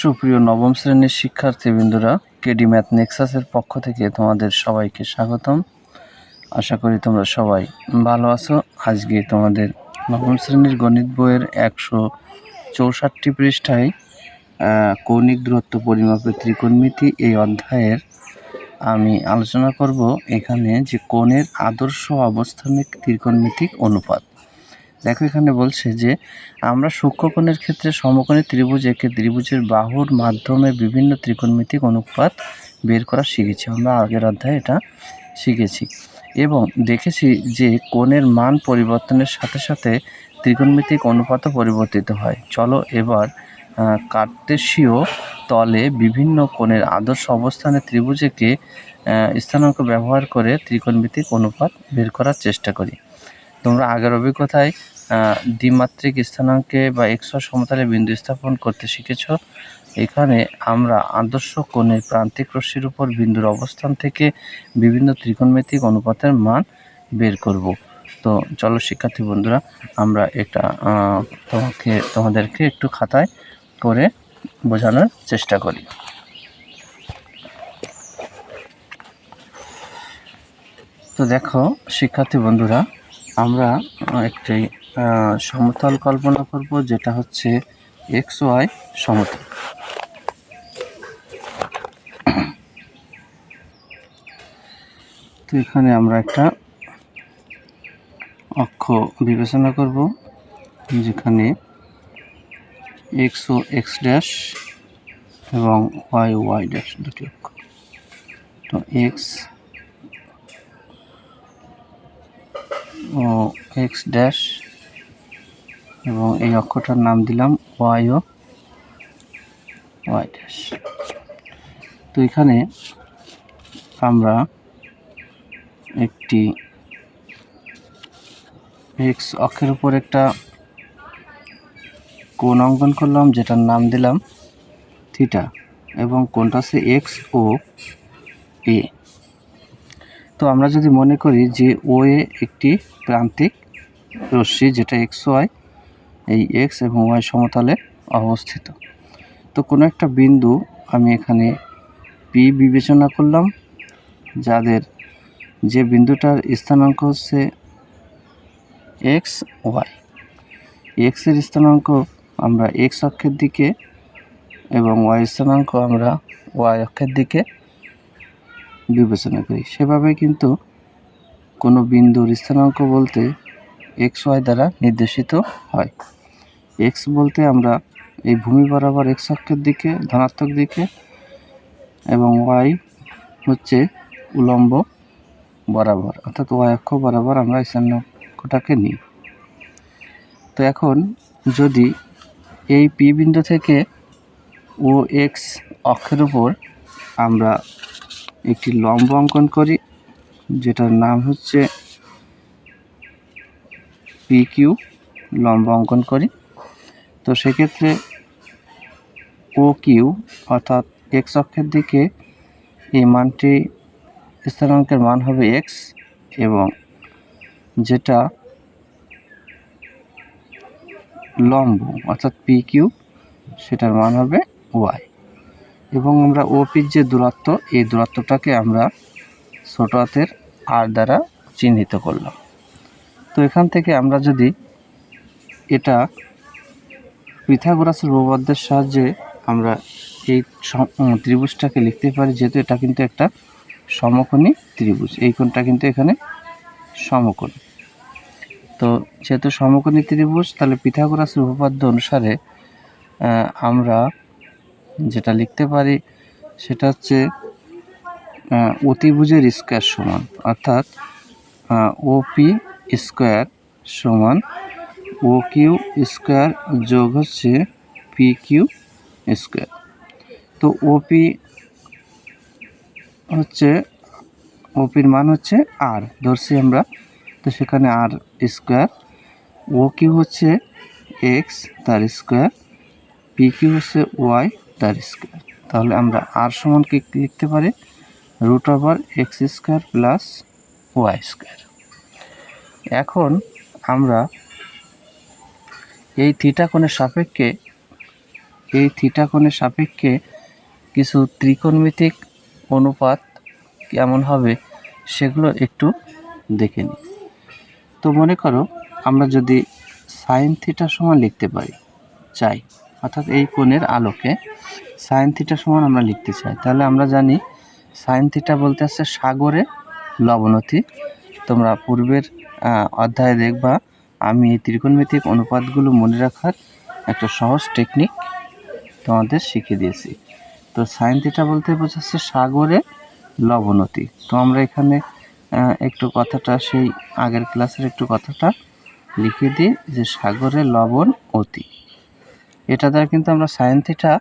সুপ্রিয় নবম শ্রেণির শিক্ষার্থীবৃন্দরা, কেডি ম্যাথ নেক্সাসের পক্ষ থেকে তোমাদের সবাইকে স্বাগতম। আশা করি তোমরা সবাই ভালো আছো। আজকে তোমাদের নবম শ্রেণির গণিত বইয়ের একশো চৌষট্টি পৃষ্ঠায় কৌণিক দূরত্ব পরিমাপের ত্রিকোণমিতি এই অধ্যায়ের আমি আলোচনা করব। এখানে যে কোণের আদর্শ অবস্থানিক ত্রিকোণমিতিক অনুপাত। দেখো এখানে বলছে যে, আমরা সূক্ষ্মকোণের ক্ষেত্রে সমকোণী ত্রিভুজ একে ত্রিভুজের বাহুর মাধ্যমে বিভিন্ন ত্রিকোণমিতিক অনুপাত বের করা শিখেছি। আমরা আগের অধ্যায়ে এটা শিখেছি। এবং দেখেছি যে, কোণের মান পরিবর্তনের সাথে সাথে ত্রিকোণমিতিক অনুপাতও পরিবর্তিত হয়। চলো এবার কার্তেশীয় তলে বিভিন্ন কোণের আদর্শ অবস্থানে ত্রিভুজেকে স্থানাঙ্ক ব্যবহার করে ত্রিকোণমিতিক অনুপাত বের করার চেষ্টা করি। তোমরা আগের অভিজ্ঞতায় দ্বিমাত্রিক স্থানাঙ্কে বা এক্স সমতলে বিন্দু স্থাপন করতে শিখেছ। এখানে আমরা আদর্শ কোণের প্রান্তিক রশ্মির উপর বিন্দুর অবস্থান থেকে বিভিন্ন ত্রিকোণমিতিক অনুপাতের মান বের করব। তো চলো শিক্ষার্থী বন্ধুরা, আমরা এটা তোমাকে, তোমাদেরকে একটু খাতায় করে বোঝানোর চেষ্টা করি। তো দেখো, শিক্ষার্থী বন্ধুরা আমরা একটি সমতল কল্পনা করব, যেটা হচ্ছে এক্স ওয়াই সমতল। তো এখানে আমরা একটা অক্ষ বিবেচনা করব, যেখানে এক্স ও এক্স ড্যাশ এবং ওয়াই ওয়াই ড্যাশ দুটি অক্ষ। তো এক্স ও এক্স ড্যাশ এবং এই অক্ষরটার নাম দিলাম ওয়াই ও ওয়াই ড্যাশ তো এখানে আমরা একটি এক্স অক্ষের উপর একটা কোণ অঙ্কন করলাম, যেটার নাম দিলাম থিটা এবং কোনটা হচ্ছে এক্স ও এ তো আমরা যদি মনে করি যে ও এ একটি প্রান্তিক রশ্মি যেটা এক্স ওয়াই এই এক্স এবং ওয়াই সমতলে অবস্থিত। তো কোনো একটা বিন্দু আমি এখানে পি বিবেচনা করলাম, যাদের যে বিন্দুটার স্থানাঙ্ক হচ্ছে এক্স ওয়াই এক্সের স্থানাঙ্ক আমরা এক্স অক্ষের দিকে এবং ওয়াই স্থানাঙ্ক আমরা ওয়াই অক্ষের দিকে বিবেচনা করি। সেভাবে কিন্তু কোনো বিন্দুর স্থানাঙ্ক বলতে এক্স ওয়াই দ্বারা নির্দেশিত হয়। এক্স বলতে আমরা এই ভূমি বরাবর এক্স অক্ষের দিকে, ধনাত্মক দিকে এবং ওয়াই হচ্ছে উলম্ব বরাবর, অর্থাৎ ওয়াই অক্ষ বরাবর আমরা স্থানাঙ্কটাকে নিই। তো এখন যদি এই পি বিন্দু থেকে ও এক্স অক্ষের উপর আমরা একটি লম্ব অঙ্কন করি, যেটার নাম হচ্ছে পি কিউ লম্ব অঙ্কন করি। তো সেক্ষেত্রে ও কিউ অর্থাৎ এক্স অক্ষের দিকে এই মানটি, স্থানাঙ্কের মান হবে এক্স এবং যেটা লম্ব অর্থাৎ পি কিউ সেটার মান হবে ওয়াই এবং আমরা ওপির যে দূরত্ব, এই দূরত্বটাকে আমরা ছোট হাতের আর দ্বারা চিহ্নিত করলাম। তো এখান থেকে আমরা যদি এটা পিথাগোরাসের উপপাদ্যের সাহায্যে আমরা এই ত্রিভুজটাকে লিখতে পারি, যেহেতু এটা কিন্তু একটা সমকোণী ত্রিভুজ, এই কোণটা কিন্তু এখানে সমকোণ। তো যেহেতু সমকোণী ত্রিভুজ, তাহলে পিথাগোরাসের উপপাদ্য অনুসারে আমরা যেটা লিখতে পারি সেটা হচ্ছে অতিভুজের স্কোয়ার সমান, অর্থাৎ ওপি স্কোয়ার সমান ও কিউ স্কোয়ার যোগ হচ্ছে পি কিউ স্কোয়ার। তো ওপি হচ্ছে ওপির মান হচ্ছে আর ধরছি আমরা। তো সেখানে আর স্কোয়ার ও কিউ হচ্ছে এক্স তার স্কোয়ার পি কিউ হচ্ছে ওয়াই তার স্কোয়ার তাহলে আমরা আর সমান কি লিখতে পারি? Root over X square plus Y square এখন আমরা এই থিটা কোণের সাপেক্ষে, এই থিটা কোণের সাপেক্ষে কিছু ত্রিকোণমিতিক অনুপাত কেমন হবে সেগুলো একটু দেখে নিই। তো মনে করো আমরা যদি সাইন থিটা সমান লিখতে পারি, চাই, অর্থাৎ এই কোণের আলোকে সাইন থিটা সমান আমরা লিখতে চাই। তাহলে আমরা জানি সাইন থিটা বলতে আছে সাগরে লবণতি তোমরা পূর্বের অধ্যায়ে দেখবা, আমি এই ত্রিকোণমিতিক অনুপাতগুলো মনে রাখার একটা সহজ টেকনিক তোমাদের শিখিয়ে দিয়েছি। তো সাইন থিটা বলতে বোঝাচ্ছে সাগরে লবণতি তো আমরা এখানে একটু কথাটা, সেই আগের ক্লাসের একটু কথাটা লিখে দিই যে সাগরে লবণ অতি। এটা দ্বারা কিন্তু আমরা সাইন থিটা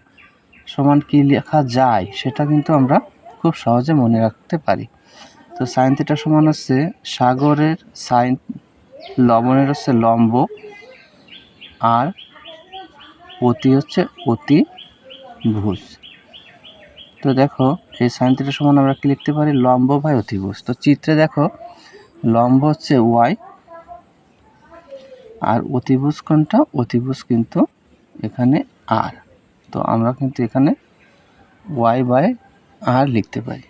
সমান কি লেখা যায়, সেটা কিন্তু আমরা খুব সহজে মনে রাখতে পারি। তো সাইন থিটা সমান হচ্ছে সাগরের সাইন লবণের হচ্ছে লম্ব, আর অতি হচ্ছে অতি ভুজ তো দেখো, এই সাইন থিটা সমান আমরা কি লিখতে পারি? লম্ব বাই অতিভুজ। তো চিত্রে দেখো, লম্ব হচ্ছে ওয়াই আর অতিভুজ কোনটা? অতিভুজ কিন্তু এখানে আর তো আমরা কিন্তু এখানে ওয়াই বাই আর লিখতে পারি।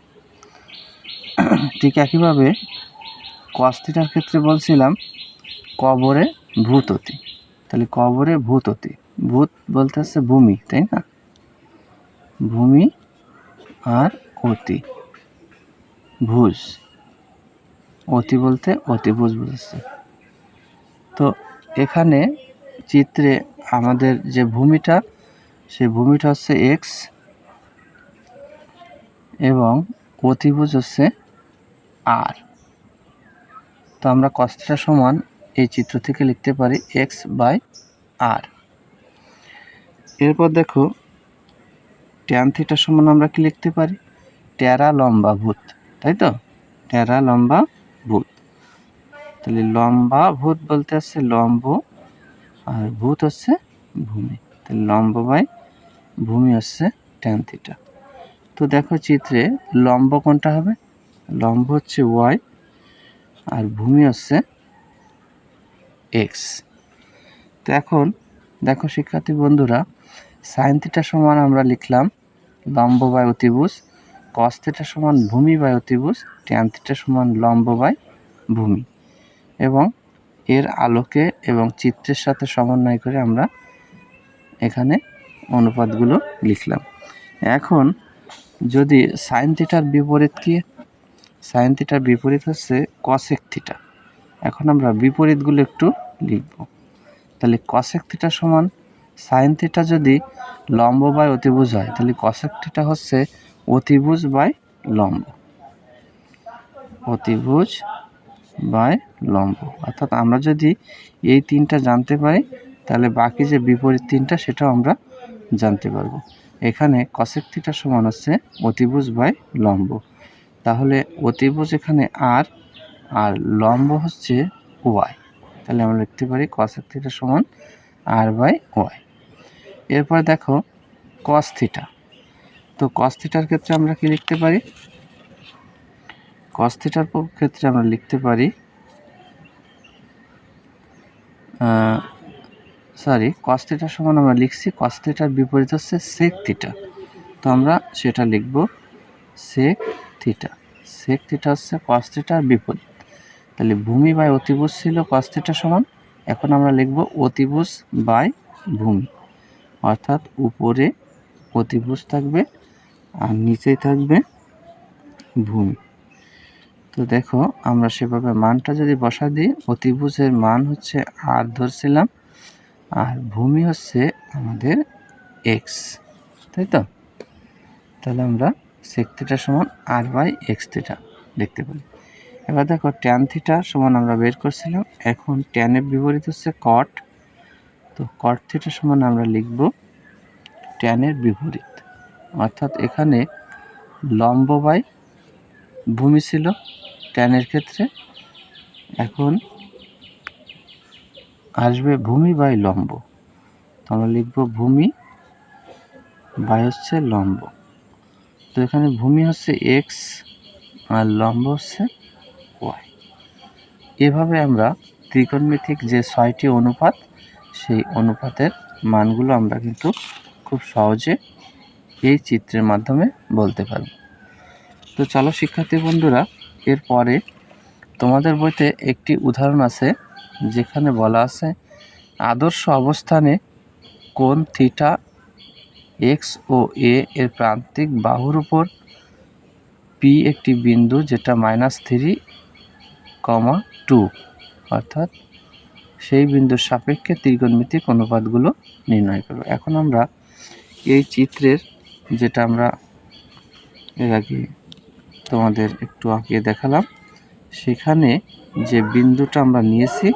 ঠিক একইভাবে কস্তিটার ক্ষেত্রে বলছিলাম কবরে ভূততি। তাহলে কবরে ভূততি। ভূত বলতে হচ্ছে ভূমি, তাই না? ভূমি আর অতি। ভুজ। অতি বলতে অতিভুজ বুঝাচ্ছে তো এখানে চিত্রে আমাদের যে ভূমিটা সেই ভূমিটা হচ্ছে এক্স এবং অতিভুজ হচ্ছে আর তো আমরা কষ্টটা সমান এই চিত্র থেকে লিখতে পারি এক্স বাই আর এরপর দেখো ট্যান থিটা সমান আমরা কি লিখতে পারি? ট্যারা লম্বা ভূত, তাই তো? ট্যারা লম্বা ভূত। তাহলে লম্বা ভূত বলতে আছে লম্ব আর ভূত হচ্ছে ভূমি। তাহলে লম্ব বাই ভূমি হচ্ছে ট্যান থিটা তো দেখো চিত্রে লম্ব কোনটা হবে? লম্ব হচ্ছে ওয়াই আর ভূমি হচ্ছে এক্স তো এখন দেখো শিক্ষার্থী বন্ধুরা সাইন থিটা সমান আমরা লিখলাম লম্ব বাই অতিভুজ কস সমান ভূমি বাই অতিভুজ ট্যান থিটা সমান লম্ব বাই ভূমি। এবং এর আলোকে এবং চিত্রের সাথে সমন্বয় করে আমরা এখানে অনুপাতগুলো লিখলাম। এখন যদি সাইন থিটার বিপরীত কি? সাইন থিটার বিপরীত হচ্ছে কসেক থিটা এখন আমরা বিপরীতগুলো একটু লিখব। তাহলে কসেক থিটা সমান সাইন থিটা যদি লম্ব বাই অতিভুজ হয়, তাহলে কসেক থিটা হচ্ছে অতিভুজ বাই লম্ব। অতিভুজ বাই লম্ব। অর্থাৎ আমরা যদি এই তিনটা জানতে পারি, তাহলে বাকি যে বিপরীত তিনটা, সেটাও আমরা জানতে পারব। এখানে কসেক থিটা সমান হচ্ছে অতিভুজ বাই লম্ব। তাহলে অতিভুজ এখানে আর আর লম্ব হচ্ছে ওয়াই তাহলে আমরা লিখতে পারি কসেক থিটা সমান আর বাই ওয়াই এরপর দেখো কস থিটা তো কস থিটার ক্ষেত্রে আমরা কি লিখতে পারি? কস থিটার ক্ষেত্রে আমরা লিখতে পারি সরি কস থিটার সমান আমরা লিখছি কস থিটার বিপরীত হচ্ছে সেক থিটা তো আমরা সেটা লিখব সেক থিটা সেক থিটা হচ্ছে কস থিটার বিপরীত। তাহলে ভূমি বাই অতিভুজ ছিল কস থিটা সমান, এখন আমরা লিখব অতিভুজ বাই ভূমি। অর্থাৎ উপরে অতিভুজ থাকবে আর নিচেই থাকবে ভূমি। তো দেখো, আমরা সেভাবে মানটা যদি বসা দিই, অতিভুজের মান হচ্ছে আর ধরছিলাম। আর ভূমি হচ্ছে আমাদের এক্স তাই তো তাহলে আমরা সেক থিটা সমান আর বাই এক্স থিটা দেখতে পারি। এবার দেখো ট্যান থিটা সমান আমরা বের করছিলাম, এখন ট্যানের বিপরীত হচ্ছে কট তো কট থিটা সমান আমরা লিখব ট্যানের বিপরীত। অর্থাৎ এখানে লম্ব বাই ভূমি ছিল ট্যানের ক্ষেত্রে, এখন আসবে ভূমি বাই লম্ব। আমরা লিখব ভূমি বাই হচ্ছে লম্ব। তো এখানে ভূমি হচ্ছে এক্স আর লম্ব হচ্ছে ওয়াই এভাবে আমরা ত্রিকোণমিতিক যে ছয়টি অনুপাত, সেই অনুপাতের মানগুলো আমরা কিন্তু খুব সহজে এই চিত্রের মাধ্যমে বলতে পারবে। তো চলো শিক্ষার্থী বন্ধুরা, এরপরে তোমাদের বইতে একটি উদাহরণ আছে যেখানে বলা আছে, আদর্শ অবস্থানে কোন থিটা এক্স ও এ এর প্রান্তিক বাহুর উপর পি একটি বিন্দু, যেটা মাইনাস থ্রি কমা টু অর্থাৎ সেই বিন্দুর সাপেক্ষে ত্রিকোণমিতিক অনুপাতগুলো নির্ণয় করব। এখন আমরা এই চিত্রের, যেটা আমরা এর আগে তোমাদের একটু আঁকিয়ে দেখালাম, সেখানে যে বিন্দুটা আমরা নিয়েছি,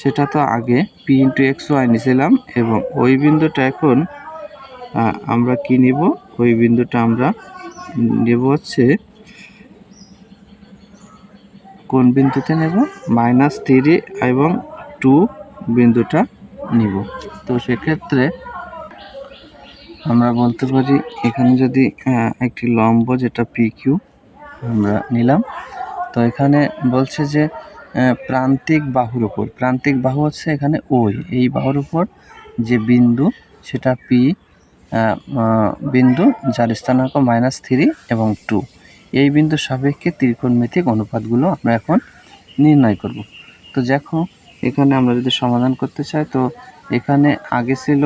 সেটা তো আগে পি ইন্টু এক্স ওয়াই নিয়েছিলাম এবং ওই বিন্দুটা এখন আমরা কি নিব? ওই বিন্দুটা আমরা নেব হচ্ছে, কোন বিন্দুতে নেব? মাইনাস থ্রি এবং টু বিন্দুটা নিব। তো সেক্ষেত্রে আমরা বলতে পারি, এখানে যদি একটি লম্ব যেটা পি কিউ আমরা নিলাম। তো এখানে বলছে যে প্রান্তিক বাহুর উপর, প্রান্তিক বাহু হচ্ছে এখানে ওই এই বাহুর উপর যে বিন্দু, সেটা পি বিন্দু যার স্থানাঙ্ক মাইনাস থ্রি এবং টু এই বিন্দুর সাপেক্ষে ত্রিকোণমিতিক অনুপাতগুলো আমরা এখন নির্ণয় করব। তো দেখো, এখানে আমরা যদি সমাধান করতে চাই, তো এখানে আগে ছিল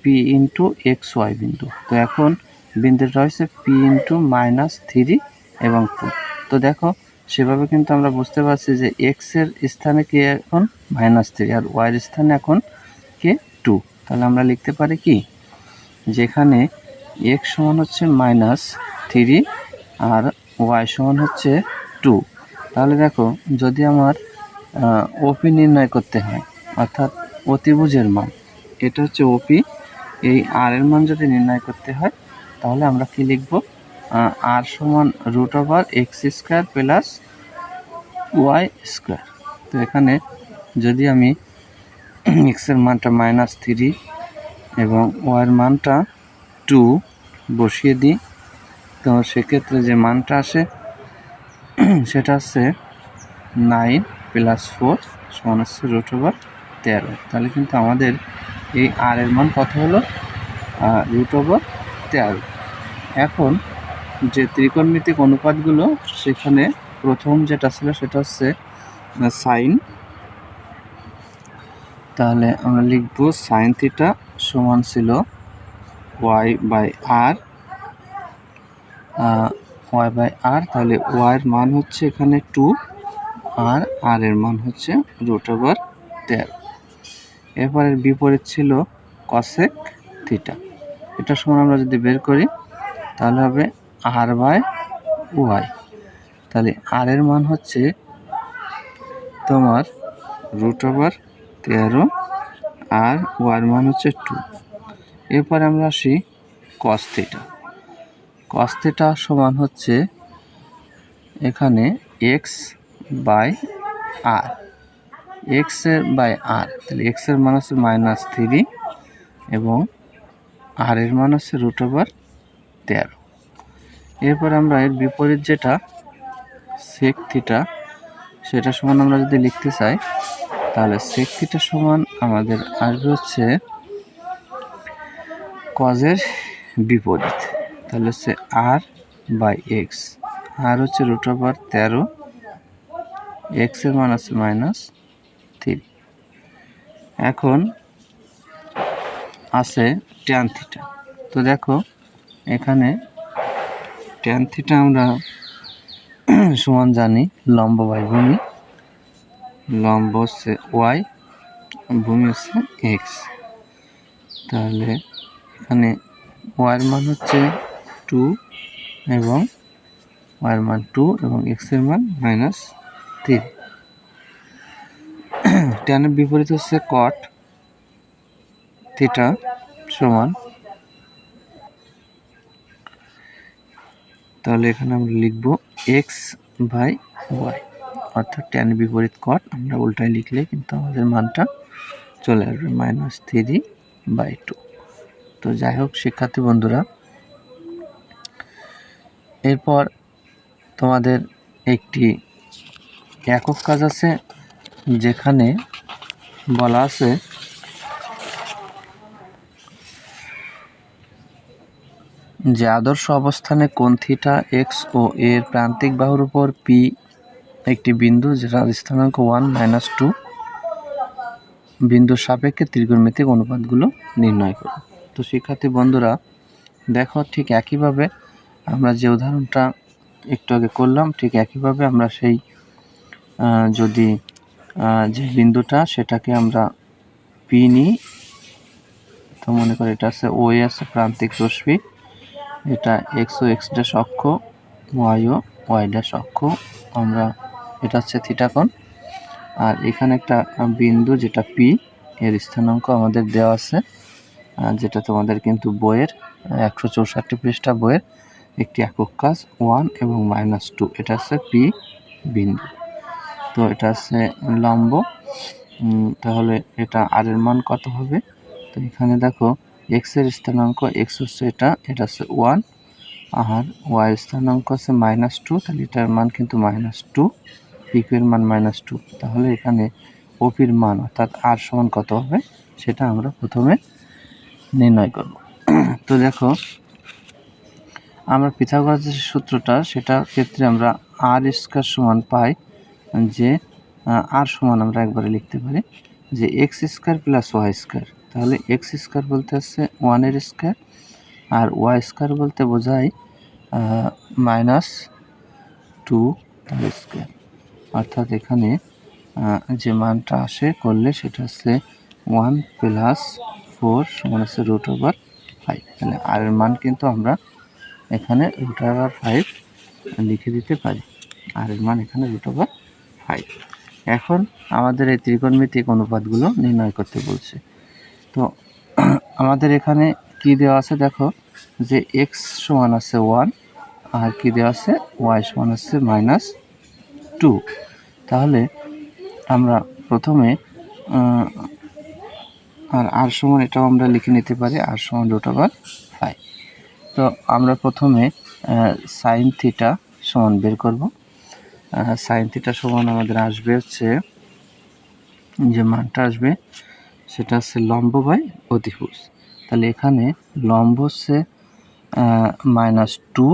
পি ইন্টু এক্স ওয়াই বিন্দু। তো এখন বিন্দুটা হয়েছে পি ইন্টু মাইনাস থ্রি এবং টু তো দেখো সেভাবে কিন্তু আমরা বুঝতে পারছি যে এক্সের স্থানে কে এখন? মাইনাস থ্রি আর ওয়াই এর স্থানে এখন কে? টু তাহলে আমরা লিখতে পারি কি? যেখানে এক্স সমান হচ্ছে মাইনাস থ্রি আর ওয়াই সমান হচ্ছে টু তাহলে দেখো, যদি আমার ওপি নির্ণয় করতে হয়, অর্থাৎ অতিভুজের মান, এটা হচ্ছে ওপি এই আর এর মান যদি নির্ণয় করতে হয়, তাহলে আমরা কি লিখব? আর সমান root over x square plus y square তো এখানে যদি আমি এক্সের মানটা মাইনাস থ্রি এবং ওয়াইয়ের মানটা টু বসিয়ে দিই, তো সেক্ষেত্রে যে মানটা আসে, সেটা হচ্ছে নাইন প্লাস ফোর সমান হচ্ছে রুট ওভার তেরো। তাহলে কিন্তু আমাদের এই আর এর মান কত হলো? রুট ওভার তেরো। এখন যে ত্রিকোণমিতিক অনুপাতগুলো সেখানে প্রথম যেটা ছিল সেটা হচ্ছে সাইন তাহলে আমরা লিখব সাইন থিটা সমান ছিল y by r y by r তাহলে ওয়াইয়ের মান হচ্ছে এখানে টু আর আর এর মান হচ্ছে রুট ওভার তেরো এরপরের বিপরীত ছিল কসেক থিটা এটা সমান আমরা যদি বের করি, তাহলে হবে আর বাই ওয়াই। তাহলে আর এর মান হচ্ছে তোমার রুট ওভার তেরো, আর ওয়ার মান হচ্ছে টু এরপরে আমরা আসি কস থিটা সমান হচ্ছে এখানে এক্স বাই আর এক্সের বাই আর তাহলে এক্সের মান হচ্ছে মাইনাস থ্রি এবং আর এর মান হচ্ছে রুট ওভার তেরো। এরপর আমরা এর বিপরীত যেটা সেক থিটা সেটা সমান আমরা যদি লিখতে চাই, তাহলে সেক থিটা সমান আমাদের আসবে হচ্ছে কজের বিপরীত। তাহলে হচ্ছে আর বাই এক্স আর হচ্ছে রুট ওভার তেরো এক্সের মান আছে মাইনাস থ্রি এখন আছে ট্যান থিটা তো দেখো, এখানে ট্যান থিটা আমরা সমান জানি লম্ব বাই ভূমি। লম্ব হচ্ছে ওয়াই ভূমি হচ্ছে এক্স তাহলে এখানে ওয়াইয়ের মান হচ্ছে টু এবং ওয়াইয়ের মান টু এবং এক্সের মান মাইনাস থ্রি ট্যানের বিপরীত হচ্ছে কট থিটা সমান তাহলে এখানে আমরা লিখব এক্স বাই ওয়াই অর্থাৎ ট্যান বিপরীত কট আমরা উল্টায় লিখলে কিন্তু আমাদের মানটা চলে আসবে মাইনাস থ্রি বাই টু তো যাই হোক, শিক্ষার্থী বন্ধুরা, এরপর তোমাদের একটি একক কাজ আছে, যেখানে বলা আছে যে আদর্শ অবস্থানে কোণ থিটা এক্স ও এর প্রান্তিক বাহুর উপর পি একটি বিন্দু, যেটার স্থানাঙ্ক ওয়ান মাইনাস টু বিন্দুর সাপেক্ষে ত্রিকোণমিতিক অনুপাতগুলো নির্ণয় করো। তো শিক্ষার্থী বন্ধুরা, দেখো ঠিক একইভাবে আমরা যে উদাহরণটা একটু আগে করলাম, ঠিক একইভাবে আমরা সেই যদি যে বিন্দুটা সেটাকে আমরা পি নিই, তো মনে করি এটা আছে ও আছে প্রান্তিক রশ্মি এটা এক্স ও এক্স ড্যাশ অক্ষ ওয়াই ও ওয়াই ড্যাশ অক্ষ। আমরা এটা হচ্ছে থিটা কোণ। আর এখানে একটা বিন্দু যেটা পি এর স্থানাঙ্ক আমাদের দেওয়া আছে। যেটা তোমাদের কিন্তু বইয়ের একশো চৌষট্টি পৃষ্ঠা বইয়ের একটি একক কাজ ওয়ান এবং মাইনাস টু এটা হচ্ছে পি বিন্দু। তো এটা হচ্ছে লম্ব। তাহলে এটা আর এর মান কত হবে? তো এখানে দেখো এক্সের স্থানাঙ্ক এক্স হচ্ছে এটা এটা হচ্ছে ওয়ান আর ওয়াই স্থানাঙ্ক হচ্ছে মাইনাস টু তাহলে এটার মান কিন্তু মাইনাস টু এর মান মাইনাস টু তাহলে এখানে ওপির মান অর্থাৎ আর সমান কত হবে? সেটা আমরা প্রথমে নির্ণয় করব। তো দেখো, আমরা পিথাগোরাসের যে সূত্রটা, সেটা ক্ষেত্রে আমরা আর স্কোয়ার সমান পাই যে আর সমান আমরা একবারে লিখতে পারি যে x square plus y square তাহলে এক্স স্কোয়ার বলতে হচ্ছে ওয়ানের স্কোয়ার আর ওয়াই স্কোয়ার বলতে বোঝায় মাইনাস টু তার স্কোয়ার অর্থাৎ এখানে যে মানটা আসে করলে সেটা হচ্ছে ওয়ান প্লাস ফোর সমান হচ্ছে রুট ওভার ফাইভ তাহলে আর এর মান কিন্তু আমরা এখানে রুট ওভার ফাইভ লিখে দিতে পারি। আর এর মান এখানে রুট ওভার ফাইভ এখন আমাদের এই ত্রিকোণমিতিক অনুপাতগুলো নির্ণয় করতে বলছে। তো আমাদের এখানে কি দেওয়া আছে দেখো, যে এক্স সমান আছে ওয়ান আর কি দেওয়া আছে ওয়াই সমান আছে মাইনাস টু তাহলে আমরা প্রথমে আর আর সমান এটাও আমরা লিখে নিতে পারি আর সমান রুট ওভার ফাইভ তো আমরা প্রথমে সাইন থিটা সমান বের করব। সাইন থিটা সমান আমাদের আসবে হচ্ছে, যে মানটা আসবে সেটা হচ্ছে লম্ব বাই অতিভুজ তাহলে এখানে লম্ব হচ্ছে মাইনাস টু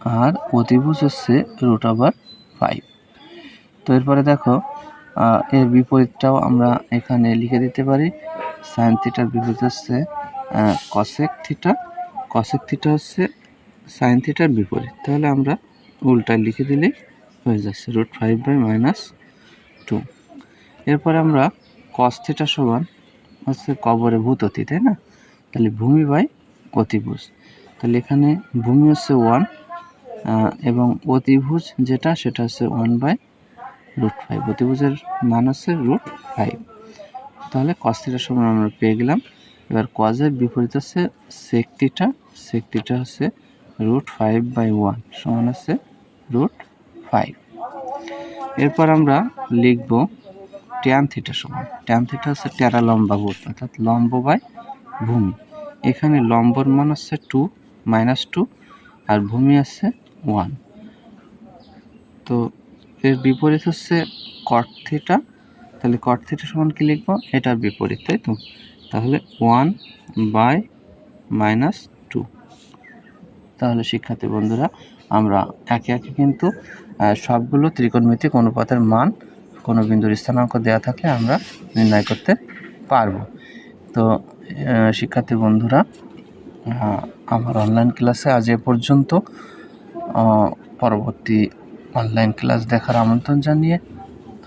আর অতিভুজ হচ্ছে রুট আবার ফাইভ তো এরপরে দেখো এর বিপরীতটাও আমরা এখানে লিখে দিতে পারি। সাইন থিটার বিপরীত হচ্ছে কসেক থিটা কসেক থিটা হচ্ছে সাইন থিটার বিপরীত। তাহলে আমরা উল্টা লিখে দিলেই হয়ে যাচ্ছে root five by minus two এরপরে আমরা কস থিটা সমান হচ্ছে কবরে ভূত অতি, তাই না? তাহলে ভূমি বাই অতিভুজ। তাহলে এখানে ভূমি হচ্ছে ওয়ান এবং অতিভুজ যেটা, সেটা হচ্ছে ওয়ান বাই রুট ফাইভ অতিভুজের মান হচ্ছে রুট ফাইভ তাহলে কস থিটার সমান আমরা পেয়ে গেলাম। এবার কজের বিপরীত হচ্ছে থিটা সেক থিটা হচ্ছে রুট ফাইভ বাই ওয়ান সমান হচ্ছে রুট ফাইভ এরপর আমরা লিখব ট্যান থিটা সমান। ট্যান থিটা হচ্ছে টেরা লম্বা ভূত অর্থাৎ লম্ব বাই ভূমি। এখানে লম্বর মান হচ্ছে টু মাইনাস টু আর ভূমি আছে ওয়ান তো এর বিপরীত হচ্ছে কট থিটা তাহলে কট থিটা সমান কি লিখব? এটার বিপরীত, তাই তো? তাহলে ওয়ান বাই মাইনাস টু তাহলে শিক্ষার্থী বন্ধুরা, আমরা একে একে কিন্তু সবগুলো ত্রিকোণমিতিক অনুপাতের মান কোনো বিন্দুর স্থানাঙ্ক দেওয়া থাকলে আমরা নির্ণয় করতে পারব। তো শিক্ষার্থী বন্ধুরা আমার অনলাইন ক্লাসে আজ এ পর্যন্ত পরবর্তী অনলাইন ক্লাস দেখার আমন্ত্রণ জানিয়ে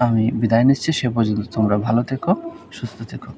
আমি বিদায় নিচ্ছি। সে পর্যন্ত তোমরা ভালো থেকো, সুস্থ থেকো।